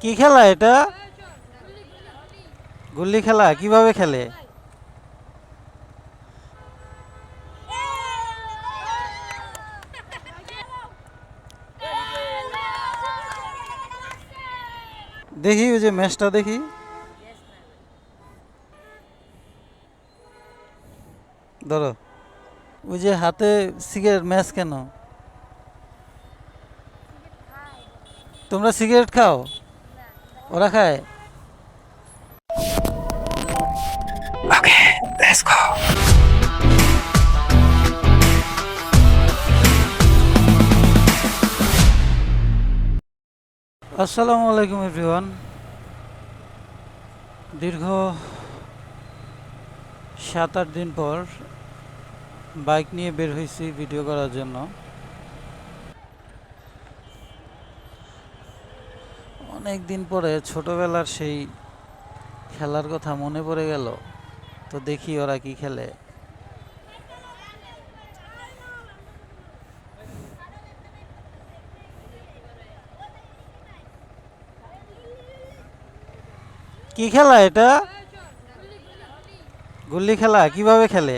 কি খেলা এটা? গুল্লি খেলা, কীভাবে খেলে? দেখি ওই যে ম্যাচটা দেখি। ধরো, ওই যে হাতে সিগারেট, ম্যাচ কেন? তোমরা সিগারেট খাও? ওরা খায়। আসসালামু আলাইকুম এভরিওয়ান দীর্ঘ সাত আট দিন পর বাইক নিয়ে বের হয়েছি ভিডিও করার জন্য। অনেক দিন পরে ছোটবেলার সেই খেলার কথা মনে পড়ে গেল, তো দেখি ওরা কি খেলে। কি খেলা এটা? গুল্লি খেলা, কীভাবে খেলে?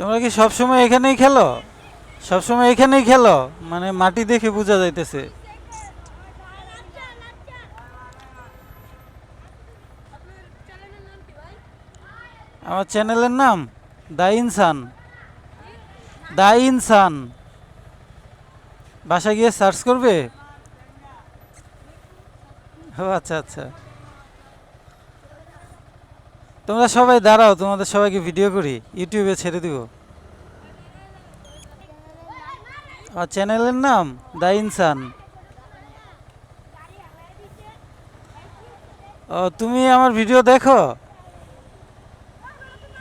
তোমরা কি সবসময় এখানেই খেলো? সবসময় এখানেই খেলো? মানে মাটি দেখে বোঝা যাইতেছে। আমার চ্যানেলের নাম দা ইনসান। দা ইনসান। বাসা গিয়ে সার্চ করবে? ও আচ্ছা আচ্ছা। তোমরা সবাই দাঁড়াও, তোমাদের সবাইকে ভিডিও করি, ইউটিউবে ছেড়ে দিব। চ্যানেলের নাম দা ইনসান। ও, তুমি আমার ভিডিও দেখো?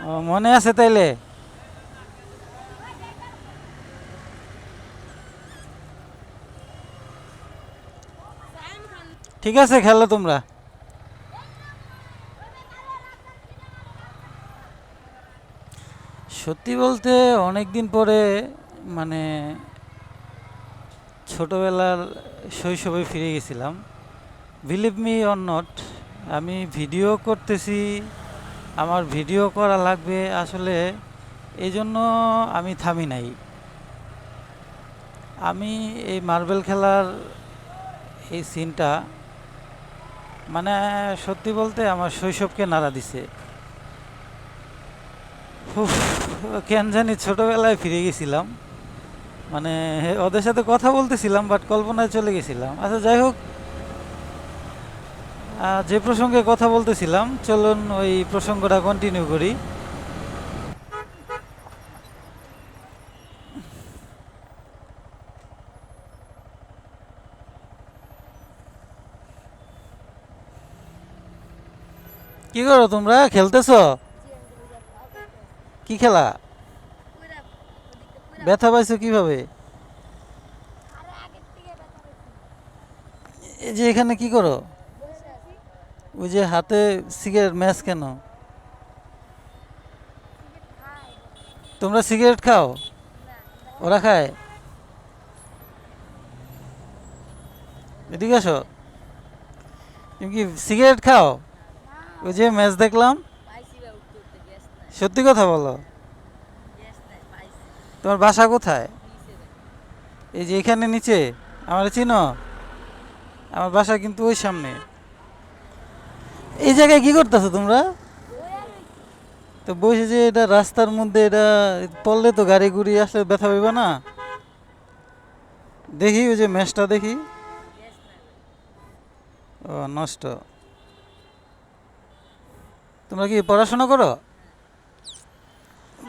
ও, মনে আছে তাইলে? ঠিক আছে, খেলো তোমরা। সত্যি বলতে অনেক দিন পরে মানে ছোটবেলার শৈশবে ফিরে গেছিলাম। বিলিভ মি অর নট আমি ভিডিও করতেছি, আমার ভিডিও করা লাগবে, আসলে এই জন্য আমি থামি নাই। আমি এই মার্বেল খেলার এই সিনটা মানে সত্যি বলতে আমার শৈশবকে নাড়া দিছে। কেন জানি ছোটবেলায় ফিরে গেছিলাম। মানে ওদের সাথে কথা বলতেছিলাম বাট কল্পনায় চলে গেছিলাম। আচ্ছা যাই হোক। যে প্রসঙ্গে কথা বলতেছিলাম, চলুন ওই প্রসঙ্গটা কন্টিনিউ করি। কি করো তোমরা? খেলতেছো? কি খেলা? ব্যথা পাইছো কীভাবে? এই যে এখানে কি করো? ওই যে হাতে সিগারেট ম্যাচ কেন? তোমরা সিগারেট খাও? ওরা খায়? এদিকে আসো। তুমি কি সিগারেট খাও? ওই যে ম্যাচ দেখলাম। সত্যি কথা বলো। তোমার বাসা কোথায়? এই যে এখানে নিচে, আমার চিনো? আমার বাসা কিন্তু ওই সামনে। এই জায়গায় কি করতেছো তোমরা? তো বসে যে এটা রাস্তার মধ্যে এটা পড়লে তো গাড়ি গুড়ি আসলে ব্যথা পাইবা না। দেখি ওই যে ম্যাচটা দেখি। ও, নষ্ট। তোমরা কি পড়াশোনা করো?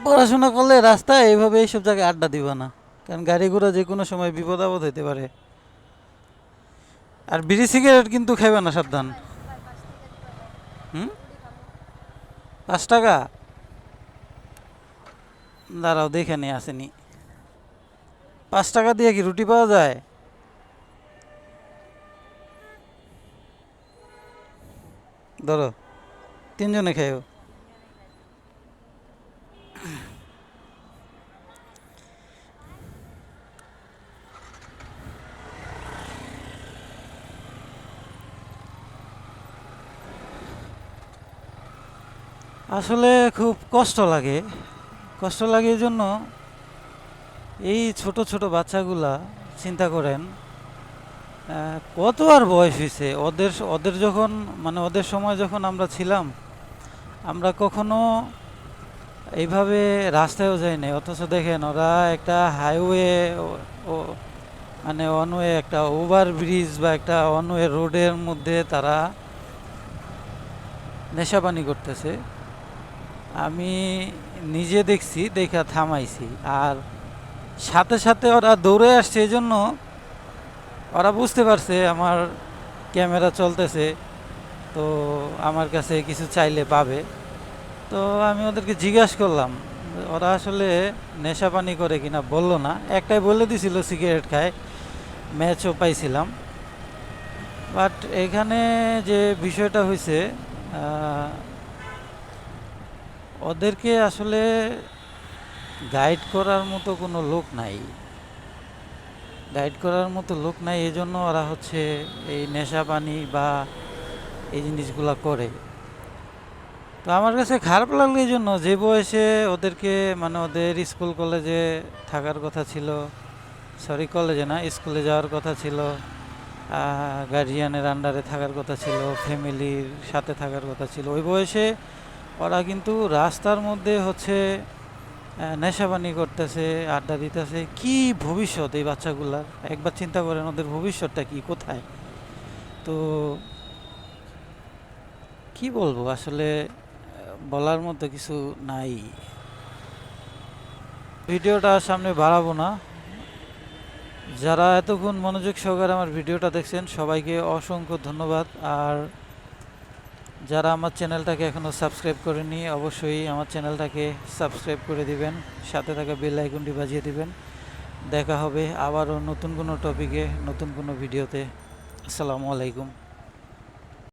পড়াশোনা করলে রাস্তায় এইভাবে এইসব জায়গায় আড্ডা দিবা না। কারণ গাড়ি ঘোড়া যে কোনো সময় বিপদ আপদ হইতে পারে। আর বিড়ি সিগারেট কিন্তু খাইবে না সাবধান। হুম? পাঁচ টাকা? দাঁড়াও, দেখে নিয়ে আসেনি পাঁচ টাকা দিয়ে কি রুটি পাওয়া যায়? ধরো, তিনজনে খাইও। আসলে খুব কষ্ট লাগে। কষ্ট লাগে এই জন্য এই ছোট ছোট বাচ্চাগুলা চিন্তা করেন কত আর বয়স হয়েছে ওদের ওদের যখন মানে ওদের সময় যখন আমরা ছিলাম, আমরা কখনো এইভাবে রাস্তায়ও যাই নাই। অথচ দেখেন ওরা একটা হাইওয়ে মানে অনওয়ে একটা ওভার ব্রিজ বা একটা অনওয়ে রোডের মধ্যে তারা নেশাপানি করতেছে। আমি নিজে দেখছি, দেখা থামাইছি। আর সাথে সাথে ওরা দৌড়ে আসছে এই জন্য ওরা বুঝতে পারছে আমার ক্যামেরা চলতেছে, তো আমার কাছে কিছু চাইলে পাবে। তো আমি ওদেরকে জিজ্ঞাসা করলাম, ওরা আসলে নেশা পানি করে কিনা বলল না। একটাই বলে দিছিল, সিগারেট খায়, ম্যাচও পাইছিলাম। বাট এখানে যে বিষয়টা হয়েছে ওদেরকে আসলে গাইড করার মতো কোনো লোক নাই। গাইড করার মতো লোক নাই এই জন্য ওরা হচ্ছে এই নেশা পানি বা এই জিনিসগুলা করে। তো আমার কাছে খারাপ লাগল এই জন্য যে বয়সে ওদেরকে মানে ওদের স্কুল কলেজে থাকার কথা ছিল সরি কলেজে না স্কুলে যাওয়ার কথা ছিল গার্জিয়ানের আন্ডারে থাকার কথা ছিল ফ্যামিলির সাথে থাকার কথা ছিল, ওই বয়সে ওরা কিন্তু রাস্তার মধ্যে হচ্ছে নেশাবানি করতেছে, আড্ডা দিতেছে। কি ভবিষ্যৎ এই বাচ্চাগুলার? একবার চিন্তা করেন, ওদের ভবিষ্যৎটা কি, কোথায়? তো কি বলব, আসলে বলার মতো কিছু নাই। ভিডিওটা সামনে বাড়াবো না। যারা এতক্ষণ মনোযোগ সহকারে আমার ভিডিওটা দেখছেন, সবাইকে অসংখ্য ধন্যবাদ। আর যারা আমার চ্যানেলটাকে এখনও সাবস্ক্রাইব করেনি অবশ্যই আমার চ্যানেলটাকে সাবস্ক্রাইব করে দিবেন, সাথে থাকা বেল আইকনটি বাজিয়ে দিবেন। দেখা হবে আবারও নতুন কোনো টপিকে নতুন কোনো ভিডিওতে আসসালামু আলাইকুম।